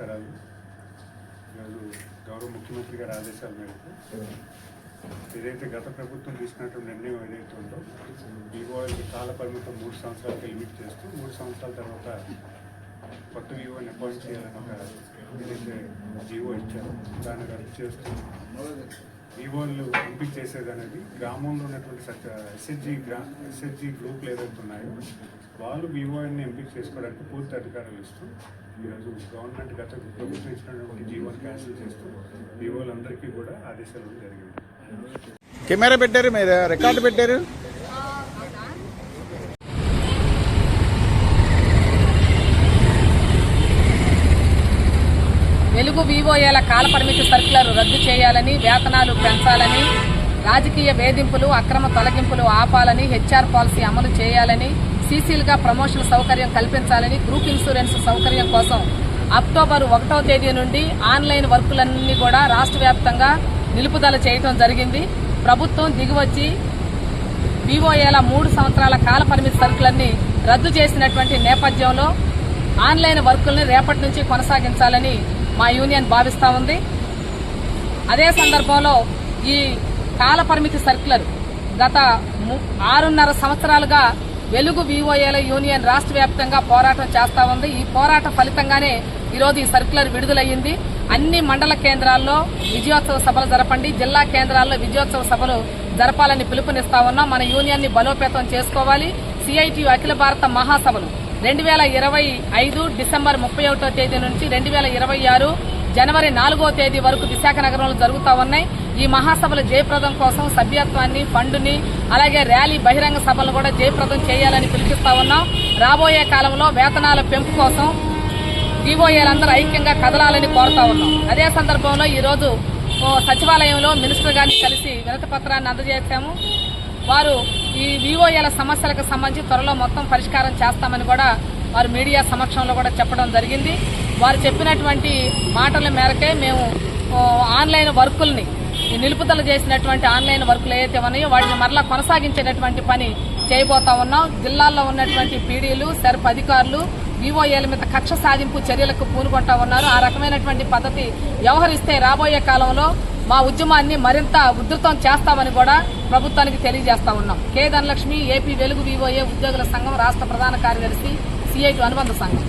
నమస్కారాలు. ఈరోజు గౌరవ ముఖ్యమంత్రి గారి ఆదేశాల మేరకు ఏదైతే గత ప్రభుత్వం తీసుకున్నటువంటి నిర్ణయం ఏదైతే ఉందో వివోకి కాల పరిమితం మూడు సంవత్సరాలకి లిమిట్ చేస్తూ మూడు సంవత్సరాల తర్వాత కొత్త వివోని అపాయింట్ చేయాలని ఒక ఏదైతే జీవో ఇచ్చారో దాన్ని రద్దు చేస్తూ వివోలు ఎంపిక చేసేది అనేది గ్రామంలో ఉన్నటువంటి సచ ఎస్హెచ్జి గ్రా ఎస్హెచ్జి గ్రూప్లు ఏదైతే ఉన్నాయో వాళ్ళు వివోని ఎంపిక చేసుకోవడానికి పూర్తి అధికారం ఇస్తూ ఈరోజు గవర్నమెంట్ గత ప్రభుత్వం ఇచ్చినటువంటి జీవోని క్యాన్సిల్ చేస్తూ వివోలందరికీ కూడా ఆదేశాలు జరిగింది. కెమెరా పెట్టారు మీద రికార్డు పెట్టారు? వెలుగు వివోఏల కాలపరిమితి సర్కులర్ రద్దు చేయాలని వేతనాలు పెంచాలని రాజకీయ వేధింపులు అక్రమ తొలగింపులు ఆపాలని హెచ్ఆర్ పాలసీ అమలు చేయాలని సీసీలుగా ప్రమోషన్ సౌకర్యం కల్పించాలని గ్రూప్ ఇన్సూరెన్స్ సౌకర్యం కోసం అక్టోబర్ ఒకటో తేదీ నుండి ఆన్లైన్ వర్కులన్నీ కూడా రాష్ట్ర వ్యాప్తంగా నిలుపుదల చేయటం జరిగింది. ప్రభుత్వం దిగువచ్చి వివోఏల మూడు సంవత్సరాల కాల పరిమితి సరుకులన్నీ రద్దు చేసినటువంటి నేపథ్యంలో ఆన్లైన్ వర్కుల్ని రేపటి నుంచి కొనసాగించాలని మా యూనియన్ భావిస్తా ఉంది. అదే సందర్భంలో ఈ కాలపరిమితి సర్క్యులర్ సర్కులర్ గత ము- ఆరున్నర సంవత్సరాలుగా వెలుగు వివోఏల యూనియన్ రాష్ట్ర వ్యాప్తంగా పోరాటం చేస్తా ఉంది. ఈ పోరాట ఫలితంగానే ఈరోజు ఈ సర్కులర్ విడుదలయ్యింది. అన్ని మండల కేంద్రాల్లో విజయోత్సవ సభలు జరపండి. జిల్లా కేంద్రాల్లో విజయోత్సవ సభలు జరపాలని పిలుపునిస్తా ఉన్నాం. మన యూనియన్ని బలోపేతం చేసుకోవాలి. సిఐటి అఖిల భారత మహాసభలు రెండు వేల ఇరవై ఐదు డిసెంబర్ ముప్పై ఒకటో తేదీ నుంచి రెండు వేల ఇరవై ఆరు జనవరి నాలుగో తేదీ వరకు విశాఖ నగరంలో జరుగుతూ ఉన్నాయి. ఈ మహాసభలు జయప్రదం కోసం సభ్యత్వాన్ని ఫండుని అలాగే ర్యాలీ బహిరంగ సభలు కూడా జయప్రదం చేయాలని పిలిపిస్తా ఉన్నాం. రాబోయే కాలంలో వేతనాల పెంపు కోసం డిఓఏలందరూ ఐక్యంగా కదలాలని కోరుతా ఉన్నాం. అదే సందర్భంలో ఈరోజు ఓ సచివాలయంలో మినిస్టర్ గారిని కలిసి వినతి పత్రాన్ని అందజేశాము. వారు ఈ వివోఏల సమస్యలకు సంబంధించి త్వరలో మొత్తం పరిష్కారం చేస్తామని కూడా వారు మీడియా సమక్షంలో కూడా చెప్పడం జరిగింది. వారు చెప్పినటువంటి మాటల మేరకే మేము ఆన్లైన్ వర్కుల్ని ఈ నిలుపుదల చేసినటువంటి ఆన్లైన్ వర్కులు ఏవైతే ఉన్నాయో వాటిని మరలా కొనసాగించేటటువంటి పని చేయబోతా ఉన్నాం. జిల్లాల్లో ఉన్నటువంటి పీడీలు సెర్ప్ అధికారులు వివోఏల మీద కక్ష సాధింపు చర్యలకు పూనుకుంటా ఉన్నారు. ఆ రకమైనటువంటి పద్ధతి వ్యవహరిస్తే రాబోయే కాలంలో మా ఉద్యమాన్ని మరింత ఉధృతం చేస్తామని కూడా ప్రభుత్వానికి తెలియజేస్తా ఉన్నాం. K Dhanalakshmi AP Velugu VOA ఉద్యోగుల సంఘం రాష్ట్ర ప్రధాన కార్యదర్శి సిఐటి అనుబంధ సంఘం.